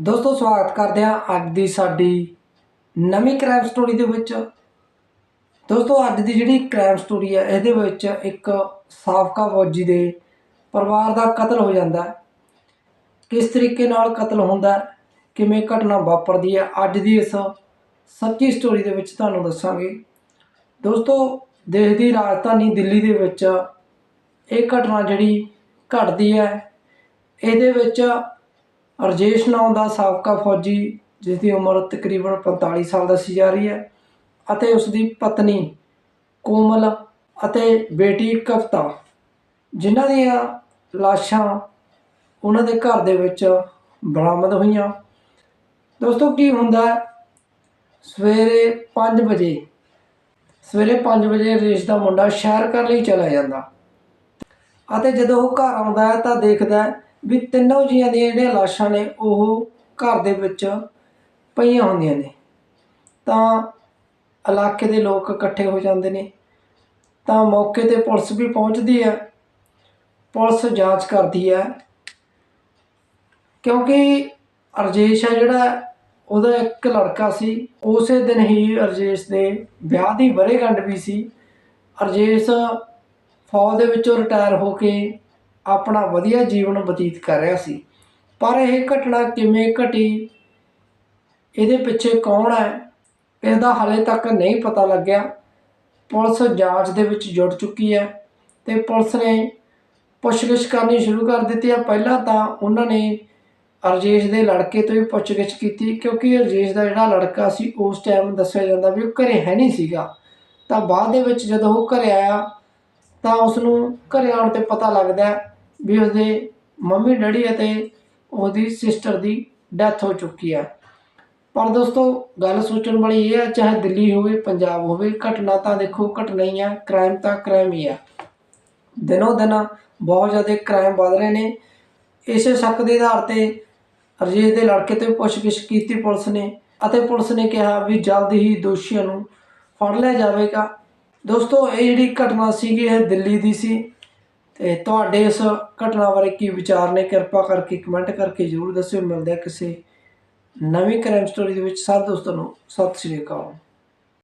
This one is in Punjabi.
ਦੋਸਤੋ, ਸਵਾਗਤ ਕਰਦੇ ਹਾਂ ਅੱਜ ਦੀ ਸਾਡੀ ਨਵੀਂ ਕ੍ਰਾਈਮ ਸਟੋਰੀ ਦੇ ਵਿੱਚ। ਦੋਸਤੋ, ਅੱਜ ਦੀ ਜਿਹੜੀ ਕ੍ਰਾਈਮ ਸਟੋਰੀ ਹੈ, ਇਹਦੇ ਵਿੱਚ ਇੱਕ ਸਾਬਕਾ ਫੌਜੀ ਦੇ ਪਰਿਵਾਰ ਦਾ ਕਤਲ ਹੋ ਜਾਂਦਾ ਹੈ। ਕਿਸ ਤਰੀਕੇ ਨਾਲ ਕਤਲ ਹੁੰਦਾ ਹੈ, ਕਿਵੇਂ ਘਟਨਾ ਵਾਪਰਦੀ ਹੈ, ਅੱਜ ਦੀ ਇਸ ਸੱਚੀ ਸਟੋਰੀ ਦੇ ਵਿੱਚ ਤੁਹਾਨੂੰ ਦੱਸਾਂਗੇ। ਦੋਸਤੋ, ਦੇਸ਼ ਦੀ ਰਾਜਧਾਨੀ ਦਿੱਲੀ ਦੇ ਵਿੱਚ ਇਹ ਘਟਨਾ ਜਿਹੜੀ ਘਟਦੀ ਹੈ, ਇਹਦੇ ਵਿੱਚ ਰਜੇਸ਼ ਨਾਮ ਦਾ ਸਾਬਕਾ ਫੌਜੀ ਜਿਸ ਦੀ ਉਮਰ ਤਕਰੀਬਨ 45 ਸਾਲ ਦੱਸੀ ਜਾ ਰਹੀ ਹੈ ਅਤੇ ਉਸ ਦੀ ਪਤਨੀ ਕੋਮਲ ਅਤੇ ਬੇਟੀ ਕਵਤਾ, ਜਿਨ੍ਹਾਂ ਦੀਆਂ ਲਾਸ਼ਾਂ ਉਹਨਾਂ ਦੇ ਘਰ ਦੇ ਵਿੱਚ ਬਰਾਮਦ ਹੋਈਆਂ। ਦੋਸਤੋ, ਕੀ ਹੁੰਦਾ ਸਵੇਰੇ 5 ਵਜੇ, ਸਵੇਰੇ 5 ਵਜੇ ਰਜੇਸ਼ ਦਾ ਮੁੰਡਾ ਸ਼ਹਿਰ ਕਰਨ ਲਈ ਚਲਾ ਜਾਂਦਾ। ਅਤੇ ਜਦੋਂ ਉਹ ਘਰ ਆਉਂਦਾ ਹੈ ਤਾਂ ਦੇਖਦਾ ਹੈ ਵੀ ਤਿੰਨੋਂ ਜੀਆਂ ਦੀਆਂ ਜਿਹੜੀਆਂ ਲਾਸ਼ਾਂ ਨੇ, ਉਹ ਘਰ ਦੇ ਵਿੱਚ ਪਈਆਂ ਹੁੰਦੀਆਂ ਨੇ। ਤਾਂ ਇਲਾਕੇ ਦੇ ਲੋਕ ਇਕੱਠੇ ਹੋ ਜਾਂਦੇ ਨੇ। ਤਾਂ ਮੌਕੇ ਤੇ ਪੁਲਿਸ ਵੀ ਪਹੁੰਚਦੀ ਹੈ ਪੁਲਿਸ ਜਾਂਚ ਕਰਦੀ ਹੈ ਕਿਉਂਕਿ ਅਰਜੇਸ਼ ਹੈ ਜਿਹੜਾ, ਉਹਦਾ ਇੱਕ ਲੜਕਾ ਸੀ। ਉਸੇ ਦਿਨ ਹੀ ਅਰਜੇਸ਼ ਦੇ ਵਿਆਹ ਦੀ ਵਰ੍ਹੇਗੰਢ ਵੀ ਸੀ। ਅਰਜੇਸ਼ ਫੌਜ ਦੇ ਵਿੱਚੋਂ ਰਿਟਾਇਰ ਹੋ ਕੇ ਆਪਣਾ ਵਧੀਆ ਜੀਵਨ ਬਤੀਤ ਕਰ ਰਿਹਾ ਸੀ। ਪਰ ਇਹ ਘਟਨਾ ਕਿਵੇਂ ਘਟੀ? ਇਹਦੇ ਪਿੱਛੇ ਕੌਣ ਹੈ? ਇਹਦਾ ਹਾਲੇ ਤੱਕ ਨਹੀਂ ਪਤਾ ਲੱਗਿਆ। ਪੁਲਿਸ ਜਾਂਚ ਦੇ ਵਿੱਚ ਜੁੜ ਚੁੱਕੀ ਹੈ ਤੇ ਪੁਲਿਸ ਨੇ ਪੁੱਛਗਿੱਛ ਕਰਨੀ ਸ਼ੁਰੂ ਕਰ ਦਿੱਤੀ ਹੈ। ਪਹਿਲਾਂ ਤਾਂ ਉਹਨਾਂ ਨੇ ਅਰਜੇਸ਼ ਦੇ ਲੜਕੇ ਤੋਂ ਹੀ ਪੁੱਛਗਿੱਛ ਕੀਤੀ ਕਿਉਂਕਿ ਅਰਜੇਸ਼ ਦਾ ਜਿਹੜਾ ਲੜਕਾ ਸੀ, ਉਸ ਟਾਈਮ ਦੱਸਿਆ ਜਾਂਦਾ ਵੀ ਉਹ ਘਰੇ ਹੈ ਨਹੀਂ ਸੀਗਾ। ਤਾਂ ਬਾਅਦ ਦੇ ਵਿੱਚ ਜਦੋਂ ਉਹ ਘਰੇ ਆਇਆ ਤਾਂ ਉਸ ਨੂੰ ਘਰੇ ਆਉਣ ਤੇ ਪਤਾ ਲੱਗਦਾ ਵੀ ਉਸਦੇ ਮੰਮੀ ਡੈਡੀ ਅਤੇ ਉਹਦੀ ਸਿਸਟਰ ਦੀ ਡੈਥ ਹੋ ਚੁੱਕੀ ਆ। ਪਰ ਦੋਸਤੋ, ਗੱਲ ਸੋਚਣ ਵਾਲੀ ਇਹ ਆ, ਚਾਹੇ ਦਿੱਲੀ ਹੋਵੇ, ਪੰਜਾਬ ਹੋਵੇ, ਘਟਨਾ ਤਾਂ ਦੇਖੋ, ਘਟਨਾ ਹੀ ਆ ਕ੍ਰਾਈਮ ਤਾਂ ਕ੍ਰਾਈਮ ਹੀ ਆ। ਦਿਨੋ ਦਿਨ ਬਹੁਤ ਜ਼ਿਆਦਾ ਕ੍ਰਾਈਮ ਵੱਧ ਰਹੇ ਨੇ। ਇਸੇ ਸ਼ੱਕ ਦੇ ਆਧਾਰ ਤੇ ਰਜੇਸ਼ ਦੇ ਲੜਕੇ ਤੇ ਪੁੱਛਗਿੱਛ ਕੀਤੀ ਪੁਲਿਸ ਨੇ ਅਤੇ ਪੁਲਿਸ ਨੇ ਕਿਹਾ ਵੀ ਜਲਦ ਹੀ ਦੋਸ਼ੀਆਂ ਨੂੰ ਫੜ ਲਿਆ ਜਾਵੇਗਾ। ਦੋਸਤੋ, ਇਹ ਜਿਹੜੀ ਘਟਨਾ ਸੀਗੀ, ਇਹ ਦਿੱਲੀ ਦੀ ਸੀ। ਤੁਹਾਡੇ ਇਸ ਘਟਨਾ ਬਾਰੇ ਕੀ ਵਿਚਾਰ ਨੇ? ਕਿਰਪਾ ਕਰਕੇ ਕਮੈਂਟ ਕਰਕੇ ਜ਼ਰੂਰ ਦੱਸਿਓ। ਮਿਲਦੇ ਆ ਕਿਸੇ ਨਵੀਂ ਕ੍ਰਾਈਮ ਸਟੋਰੀ ਦੇ ਵਿੱਚ। ਸਾਰੇ ਦੋਸਤਾਂ ਨੂੰ ਸਤਿ ਸ਼੍ਰੀ ਅਕਾਲ।